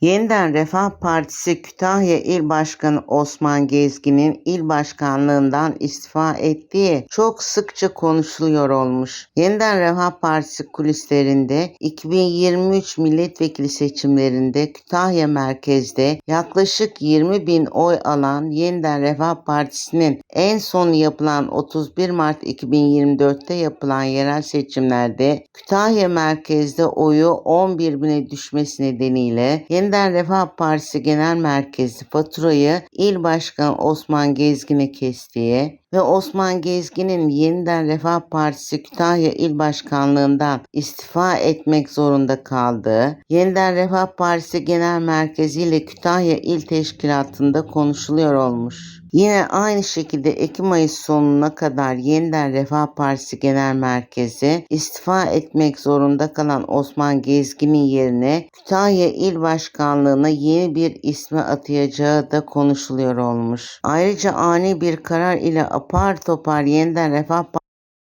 Yeniden Refah Partisi Kütahya İl Başkanı Osman Gezgin'in il başkanlığından istifa ettiği çok sıkça konuşuluyor olmuş. Yeniden Refah Partisi kulislerinde 2023 milletvekili seçimlerinde Kütahya merkezde yaklaşık 20 bin oy alan Yeniden Refah Partisi'nin en son yapılan 31 Mart 2024'te yapılan yerel seçimlerde Kütahya merkezde oyu 11 bine düşmesi nedeniyle Yeniden Refah Partisi Genel Merkezi faturayı İl Başkanı Osman Gezgin'e kestiği ve Osman Gezgin'in Yeniden Refah Partisi Kütahya İl Başkanlığından istifa etmek zorunda kaldığı, Yeniden Refah Partisi Genel Merkezi ile Kütahya İl Teşkilatı'nda konuşuluyor olmuş. Yine aynı şekilde Ekim ayı sonuna kadar Yeniden Refah Partisi Genel Merkezi istifa etmek zorunda kalan Osman Gezgin'in yerine Kütahya İl Başkanlığı'na yeni bir ismi atayacağı da konuşuluyor olmuş. Ayrıca ani bir karar ile apar topar Yeniden Refah